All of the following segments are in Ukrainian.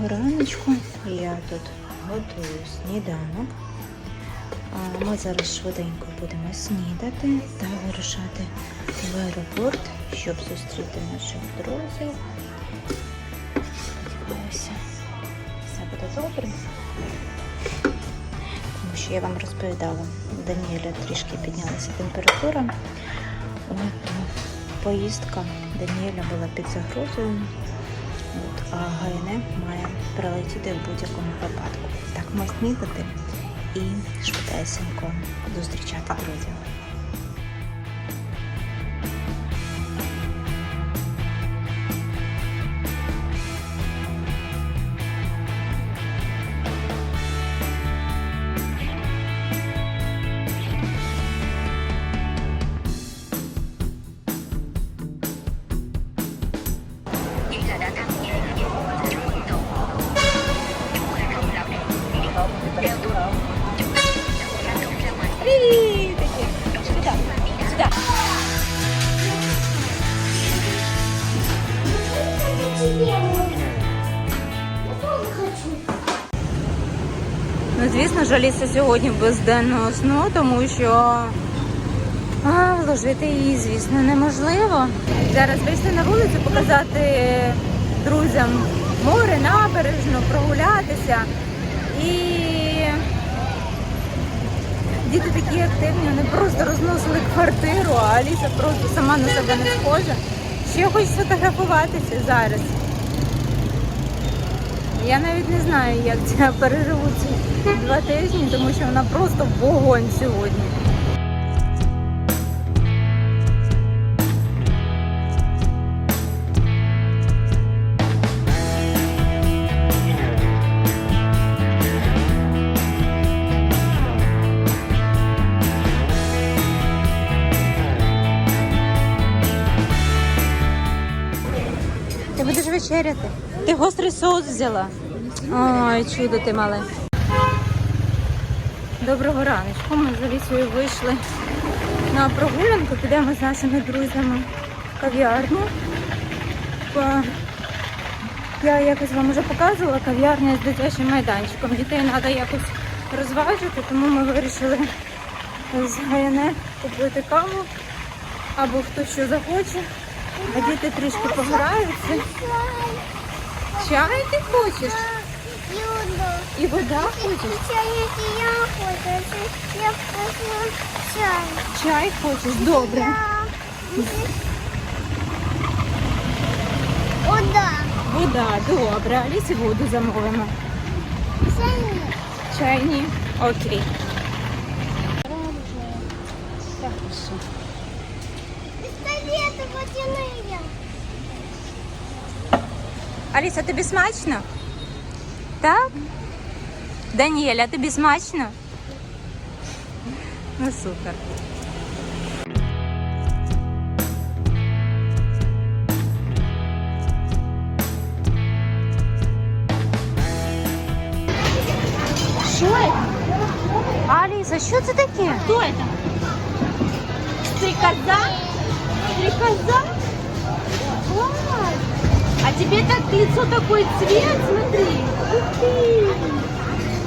Доброго раночку. Я тут готую сніданок. Ми зараз швиденько будемо снідати та вирушати в аеропорт, щоб зустріти наших друзів. Сподіваюся, все буде добре. Тому що я вам розповідала, у Даніеля трішки піднялася температура. Поїздка Даніеля була під загрозою. ГНМ має прилетіти в будь-якому випадку. Так, ми снідати і швидесенько зустрічати друзів. Звісно ж, Аліса сьогодні без денного сну, тому що а, вложити її, звісно, неможливо. Зараз вийшли на вулицю показати друзям море, набережну, прогулятися. І діти такі активні, вони просто розносили квартиру, а Аліса просто сама на себе не схожа. Ще хоче сфотографуватися зараз. Я навіть не знаю, як я переживу ці два тижні, тому що вона просто вогонь сьогодні. Ти будеш вечеряти. Ти гострий соус взяла. Ой, чудо ти мале. Доброго раночку. Ми з Алісою вийшли на прогулянку. Підемо з нашими друзями в кав'ярню. Я якось вам вже показувала кав'ярня з дитячим майданчиком. Дітей треба якось розважити, тому ми вирішили з ГНЕ купити каву або хто що захоче. А діти трішки пограються. Чай ти хочеш? Юно. І вода хочеш? Чай, если я хочу, я хочу чай. Чай хочеш? Добре. Да. О, да. Вода, добре. Алісі воду замовимо. Чай нет. Чай ні? Окей. Так, що? Пистолеты водяные. Аліса, тобі смачно? Так? Даніеля, тобі смачно? Ну супер. Що це? Аліса, що це таке? Что это? Стрекоза? Стрекоза? Класс! А тебе так лицо такой цвет, смотри. Ух ты!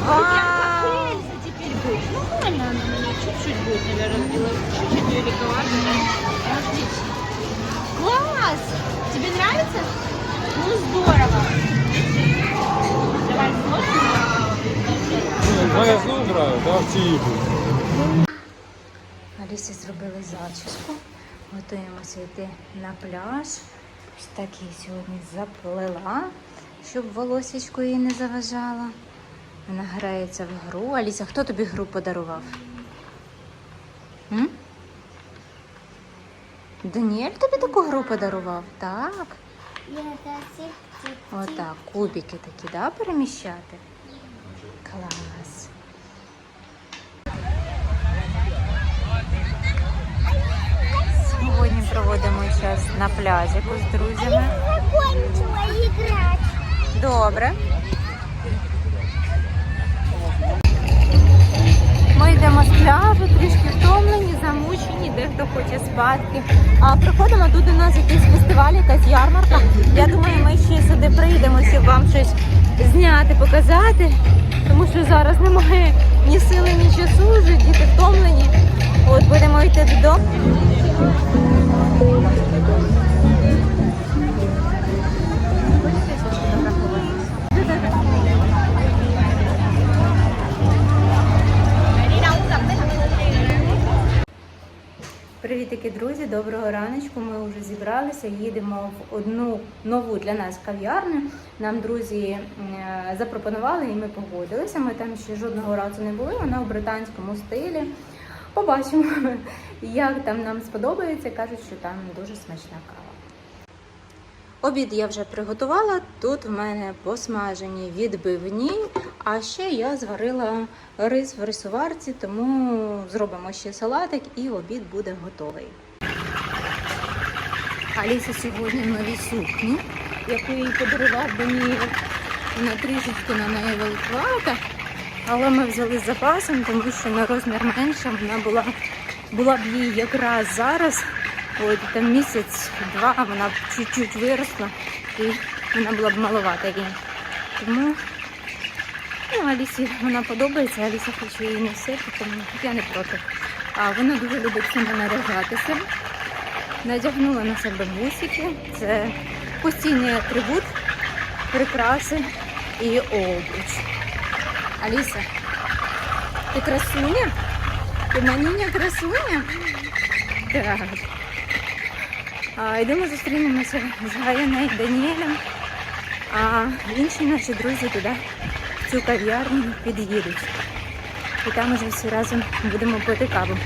Вау! Теперь будет. Нормально она на нее чуть-чуть будет, наверное, сделать чуть-чуть великовато. Отлично. Класс! Тебе нравится? Ну здорово. Давай сложно. Знову граю, да, в ці ігри. Алісі зробили зачіску. Готуємося йти на пляж. Ось так її сьогодні заплела, щоб волосечко їй не заважало. Вона грається в гру. Аліса, хто тобі гру подарував? М? Даніель тобі таку гру подарував? Так. Отак, кубики такі, да, переміщати? Клас. Сьогодні проводимо час на пляжику з друзями. Добре. Ми йдемо з пляжу, трішки втомлені, замучені, дехто хоче спадки. А приходимо тут у нас якийсь фестиваль, якась ярмарка. Я думаю, ми ще сюди прийдемо, щоб вам щось зняти, показати. Тому що зараз немає ні сили, ні часу, вже діти втомлені. От будемо йти додому. Привітики, друзі! Доброго раночку. Ми вже зібралися. Їдемо в одну нову для нас кав'ярню. Нам друзі е, запропонували і ми погодилися. Ми там ще жодного разу не були. Вона в британському стилі. Побачимо, як там нам сподобається. Кажуть, що там дуже смачна кава. Обід я вже приготувала. Тут в мене посмажені відбивні, а ще я зварила рис в рисоварці, тому зробимо ще салатик і обід буде готовий. Аліса сьогодні в новій сукні, яку їй подарував Даніїв. Вона трішечки на неї великувата, але ми взяли з запасом, тому що на розмір менша вона була, була б їй якраз зараз. От там місяць-два вона чуть-чуть виросла і вона була б маловата їй. Тому ну, Алісі вона подобається, Аліса хоче її носити, тому я не проти. А вона дуже любить саме наряжатися. Надягнула на себе бусики. Це постійний атрибут, прикраси і обруч. Аліса, ти красуня? Ти манюня красуня? Так. Йдемо зустрінемося з Гаяною Даніелем. А інші наші друзі туди в цю кав'ярню під'їдуть. І там уже всі разом будемо пити каву.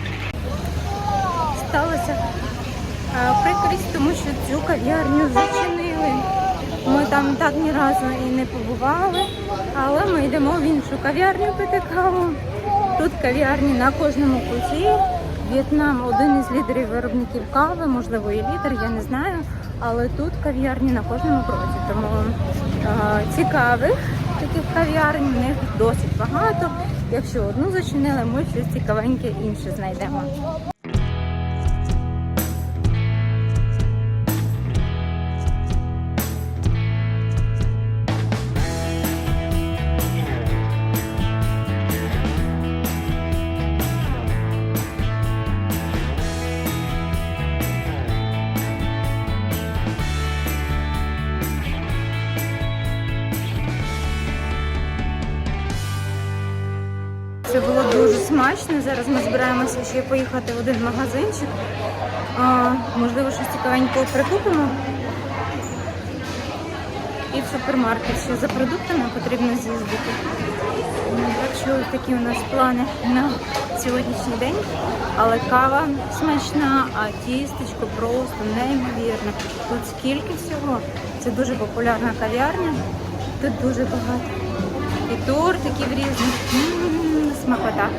Сталося прикрість, тому що цю кав'ярню зачинили. Ми там так ні разу і не побували, але ми йдемо в іншу кав'ярню пити каву. Тут кав'ярні на кожному куті. В'єтнам один із лідерів виробників кави, можливо, і лідер, я не знаю. Але тут кав'ярні на кожному кроці. Тому е, цікавих таких кав'ярень в них досить багато. Якщо одну зачинили, ми щось цікавеньке інше знайдемо. Смачно. Зараз ми збираємося ще поїхати в один магазинчик. А, можливо, щось цікавенького прикупимо. І в супермаркет ще за продуктами потрібно з'їздити. Ну, Так що такі у нас плани на сьогоднішній день. Але кава смачна, а тістечко просто неймовірне. Тут скільки всього. Це дуже популярна кав'ярня. Тут дуже багато. І тортиків різних. М, Смакота.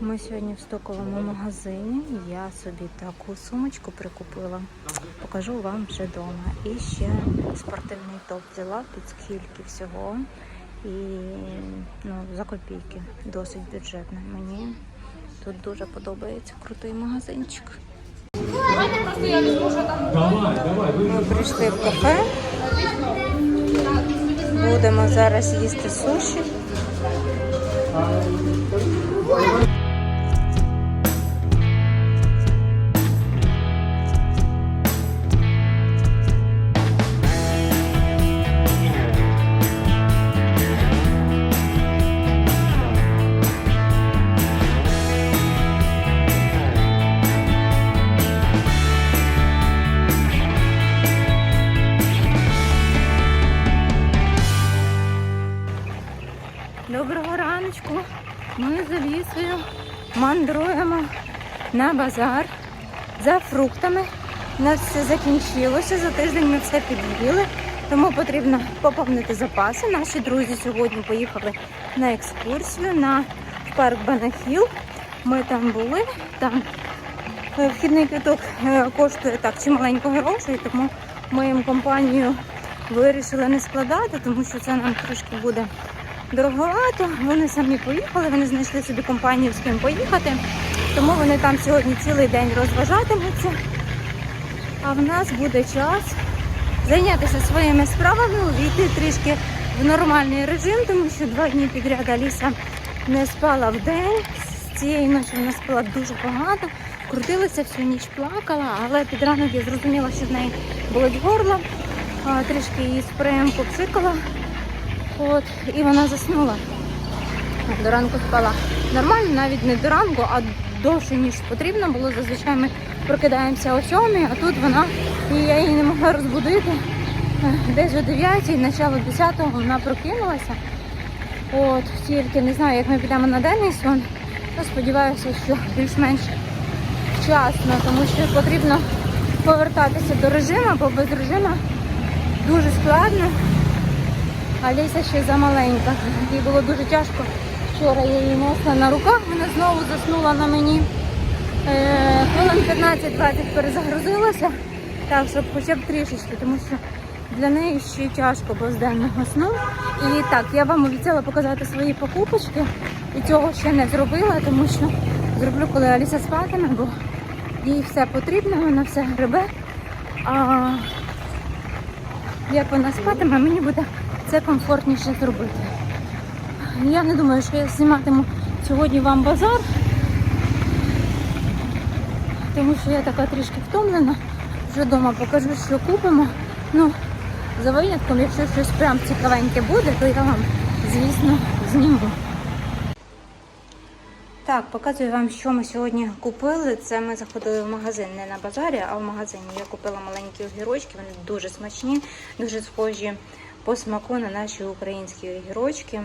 Ми сьогодні в стоковому магазині. Я собі таку сумочку прикупила. Покажу вам вже вдома. І ще спортивний топ взяла. Тут скільки всього. І ну, за копійки. Досить бюджетно. Мені тут дуже подобається крутий магазинчик. Ми прийшли в кафе. Будемо зараз їсти суші. Базар за фруктами. У нас все закінчилося. За тиждень ми все під'їли, тому потрібно поповнити запаси. Наші друзі сьогодні поїхали на екскурсію на парк Банахіл. Ми там були. Там е, вхідний квиток е, коштує так чималенько грошей, тому ми їм компанію вирішили не складати, тому що це нам трошки буде дороговато. Вони самі поїхали, вони знайшли собі компанію, з ким поїхати. Тому вони там сьогодні цілий день розважатимуться. А в нас буде час зайнятися своїми справами, увійти трішки в нормальний режим, тому що два дні підряд Аліса не спала в день. З цієї ночі вона спала дуже погано, крутилася всю ніч плакала, але під ранок я зрозуміла, що в неї болить горло, трішки її спреєм попшикала. От, і вона заснула. До ранку спала нормально, навіть не до ранку, а довше, ніж потрібно було. Зазвичай ми прокидаємося о сьомій, а тут вона, і я її не могла розбудити. Десь о 9, начало 10 вона прокинулася. От, тільки не знаю, як ми підемо на денний сон. Ну, сподіваюся, що більш-менш вчасно, тому що потрібно повертатися до режиму, бо без режиму дуже складно. Аліса ще замаленька. Їй було дуже тяжко. Вчора я її носила на руках, вона знову заснула на мені. Е, хвилин 15-20 перезагрузилася, так, щоб хоча б трішечки, тому що для неї ще тяжко без денного сну. І так, я вам обіцяла показати свої покупочки, і цього ще не зробила, тому що зроблю, коли Аліса спатиме, бо їй все потрібно, вона все грибе. А як вона спатиме, мені буде це комфортніше зробити. Я не думаю, що я зніматиму сьогодні вам базар, тому що я така трішки втомлена. Вже вдома покажу, що купимо. Ну, за винятком, якщо щось прям цікавеньке буде, то я вам, звісно, зніму. Так, показую вам, що ми сьогодні купили. Це ми заходили в магазин не на базарі, а в магазині. Я купила маленькі огірочки, вони дуже смачні, дуже схожі по смаку на наші українські огірочки.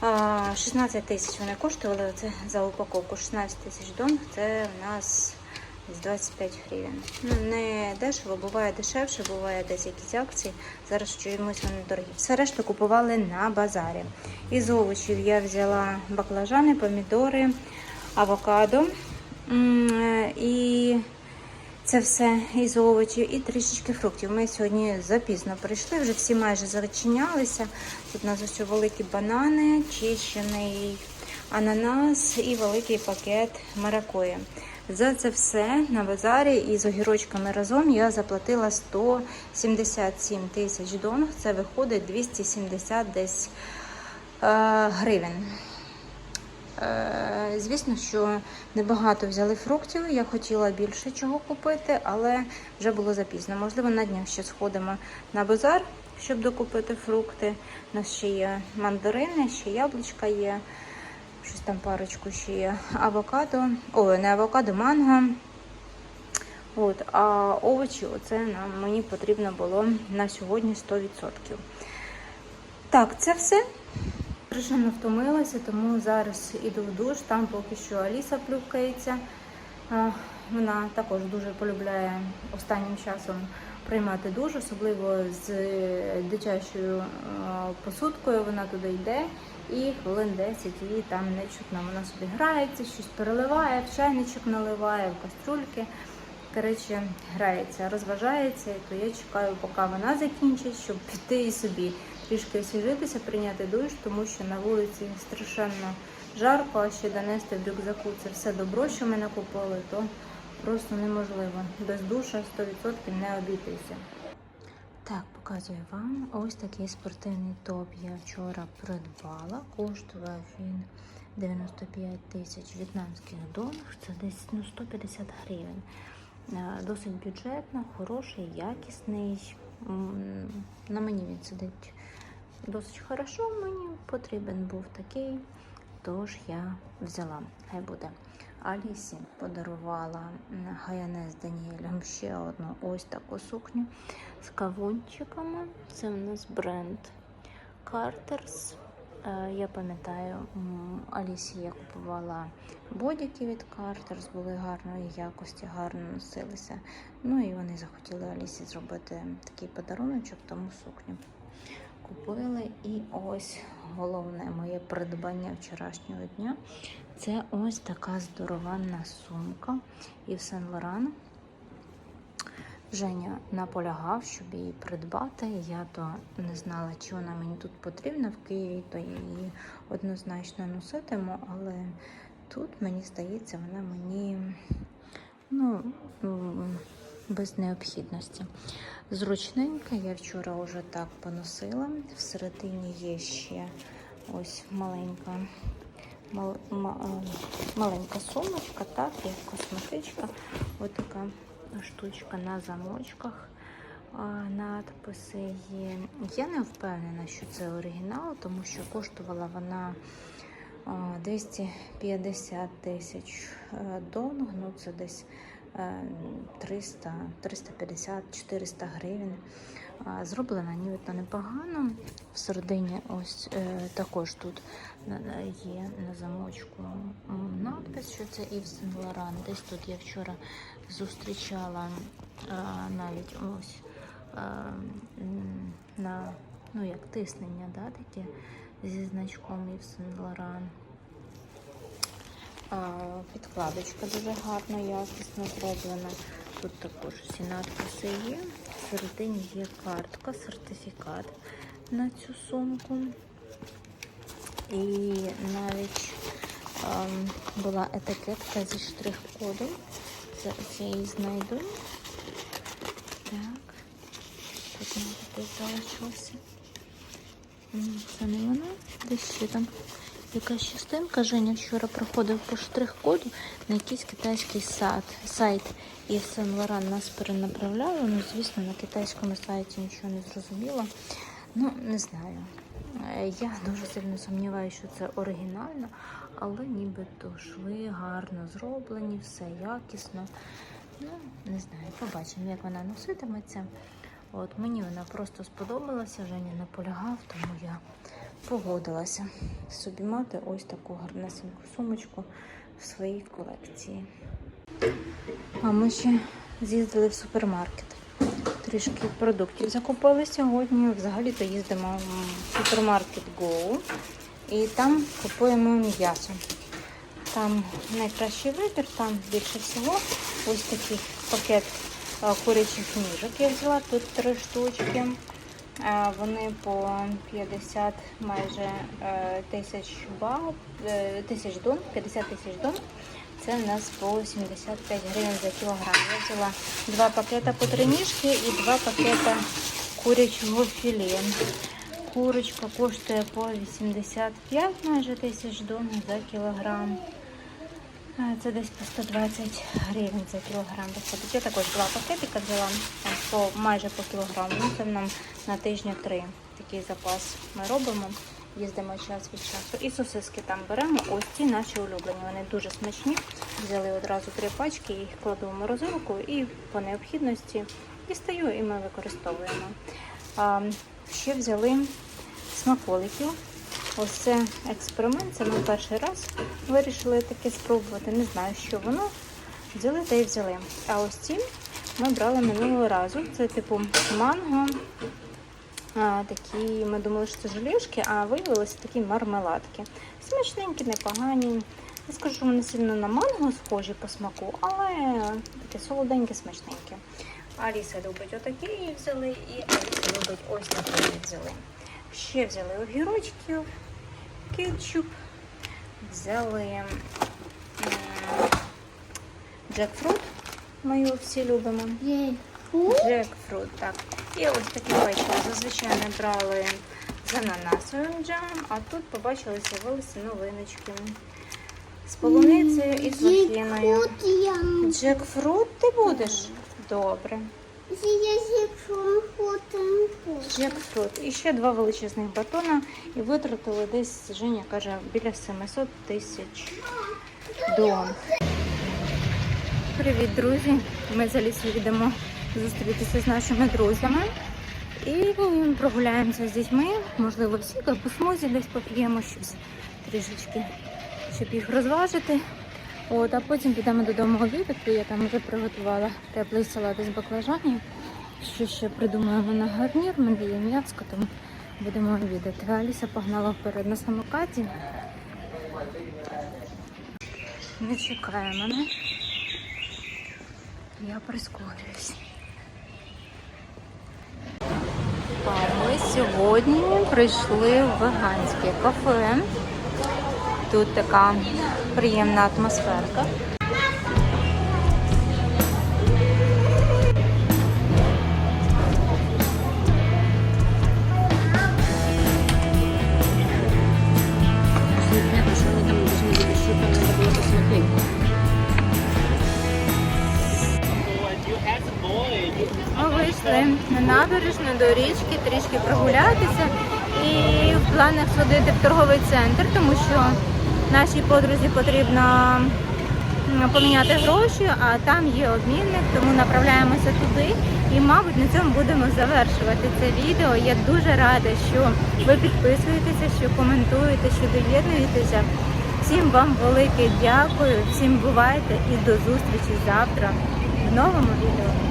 А, 16 тисяч вони коштували оце за упаковку. 16 тисяч дон. Це в нас 25 гривень. Ну, не дешево, буває дешевше, буває десь якісь акції. Зараз чомусь вони дорогі. Все решта купували на базарі. Із овочів я взяла баклажани, помідори, авокадо. І це все із овочів і трішечки фруктів. Ми сьогодні запізно прийшли, вже всі майже зачинялися. Тут у нас ось великі банани, чищений ананас і великий пакет маракуї. За це все на базарі із огірочками разом я заплатила 177 тисяч донг. Це виходить 270 десь е, гривень. Е, Звісно, що небагато взяли фруктів. Я хотіла більше чого купити, але вже було запізно. Можливо, на днях ще сходимо на базар, щоб докупити фрукти. У нас ще є мандарини, ще яблучка є. Щось там парочку ще є. Авокадо. Ой, не авокадо, манго. От, а овочі, оце нам мені потрібно було на сьогодні 100%. Так, це все. Страшенно втомилася, тому зараз іду в душ. Там поки що Аліса плюхкається. Вона також дуже полюбляє останнім часом приймати душ, особливо з дитячою посудкою. Вона туди йде і хвилин 10 її там не чутно. Вона собі грається, щось переливає, в чайничок наливає, в каструльки. Коротше, грається, розважається, то я чекаю, поки вона закінчить, щоб піти і собі трішки освіжитися, прийняти душ, тому що на вулиці страшенно жарко, а ще донести в рюкзаку це все добро, що ми накупили, то просто неможливо. Без душа 100% не обійтися. Так, показую вам. Ось такий спортивний топ я вчора придбала. Коштував він 95 тисяч в'єтнамських доларів, це десь ну, 150 гривень. Е, Досить бюджетно, хороший, якісний. На мені він сидить досить хорошо. Мені потрібен був такий, тож я взяла. Хай буде. Алісі подарувала Гаяне з Даніелем ще одну ось таку сукню з кавунчиками. Це в нас бренд Carter's. Е, Я пам'ятаю, Алісі я купувала бодіки від Carter's, були гарної якості, гарно носилися. Ну і вони захотіли Алісі зробити такий подаруночок, тому сукню купили. І ось головне моє придбання вчорашнього дня. Це ось така здорованна сумка Ів Сен Лоран. Женя наполягав, щоб її придбати. Я то не знала, чи вона мені тут потрібна в Києві, то я її однозначно носитиму, але тут, мені здається, вона мені ну, без необхідності. Зручненька, я вчора вже так поносила. Всередині є ще ось маленька, мал, ма- е, маленька сумочка, так, як косметичка. Ось така штучка на замочках. Надписи є. Я не впевнена, що це оригінал, тому що коштувала вона 250 тисяч е, донг, ну це десь е, 300, 350, 400 гривень. Зроблена нібито непогано. Всередині ось е, також тут є на замочку надпис, що це Ів Сен Лоран. Десь тут я вчора зустрічала е, навіть ось е, на ну як тиснення, да, таке зі значком Ів Сен Лоран. Підкладочка дуже гарно, якісно зроблена. Тут також всі надписи є. Всередині є картка, сертифікат на цю сумку. І навіть ем, була етикетка зі штрих-кодом. Зараз я її знайду. Так. Тут десь залишилося. Це не вона. Десь ще там якась частинка. Женя вчора проходив по штрих-коду на якийсь китайський сайт. сайт. І Сен Лоран нас перенаправляли. Ну, звісно, на китайському сайті нічого не зрозуміло. Ну, не знаю. Е, Я дуже сильно сумніваюся, що це оригінально, але нібито шви гарно зроблені, все якісно. Ну, не знаю, побачимо, як вона носитиметься. От мені вона просто сподобалася, Женя наполягав, тому я погодилася собі мати ось таку гарнесеньку сумочку в своїй колекції. А ми ще з'їздили в супермаркет. Трішки продуктів закупили сьогодні. Взагалі-то їздимо в супермаркет Go і там купуємо м'ясо. Там найкращий вибір, там більше всього ось такий пакет курячих ніжок я взяла. Тут три штучки. А, Вони по 50 майже е, тисяч бат, е, тисяч дон, 50 тисяч дон. Це у нас по 75 гривень за кілограм. Я взяла два пакета по три ніжки і два пакета курячого філе. Курочка коштує по 85 майже тисяч дон за кілограм. Це десь по 120 гривень за кілограм виходить. Я також два пакетика взяла там, по майже по кілограму. Ну, це нам на тижня три такий запас ми робимо. Їздимо час від часу. І сосиски там беремо. Ось ці наші улюблені. Вони дуже смачні. Взяли одразу три пачки, їх кладу в морозилку і по необхідності дістаю і ми використовуємо. А, ще взяли смаколиків. Ось це експеримент, це ми перший раз вирішили таке спробувати. Не знаю, що воно. Взяли та й взяли. А ось ці ми брали минулого разу. Це типу манго. А, такі, ми думали, що це желешки, а виявилися такі мармеладки. Смачненькі, непогані. Не скажу, що вони сильно на манго схожі по смаку, але таке солоденьке, смачненьке. Аліса любить отакі її взяли, і Аліса любить ось такі взяли. Ще взяли огірочків, кетчуп, взяли джекфрут. Ми його всі любимо. Джекфрут, так. І ось такі печиво. Зазвичай ми брали з ананасовим джемом, а тут побачили з'явилися новиночки. З полуницею і з лохіною. Джекфрут ти будеш? Добре. Ходим. Джекфрут. І ще два величезних батона. І витратили десь, Женя каже, біля 700 тисяч дон. Привіт, друзі! Ми за лісу йдемо зустрітися з нашими друзями. І прогуляємося з дітьми. Можливо, всі по смузі десь поп'ємо щось трішечки, щоб їх розважити. От, А потім підемо додому обідати. Я там вже приготувала теплий салат із баклажанів. Що ще придумаємо на гарнір, ми є м'яцко, тому будемо обідати. Аліса погнала вперед на самокаті. Не чекає мене. Я прискорююсь. А ми сьогодні прийшли в веганське кафе. Тут така приємна атмосферка. Непонятно, что они там должны были, что там надо было посмотреть. Ми вийшли на набережну до річки, трішки прогулятися і в планах сходити в торговий центр, тому що нашій подрузі потрібно поміняти гроші, а там є обмінник, тому направляємося туди. І, мабуть, на цьому будемо завершувати це відео. Я дуже рада, що ви підписуєтеся, що коментуєте, що доєднуєтеся. Всім вам велике дякую, всім бувайте і до зустрічі завтра в новому відео.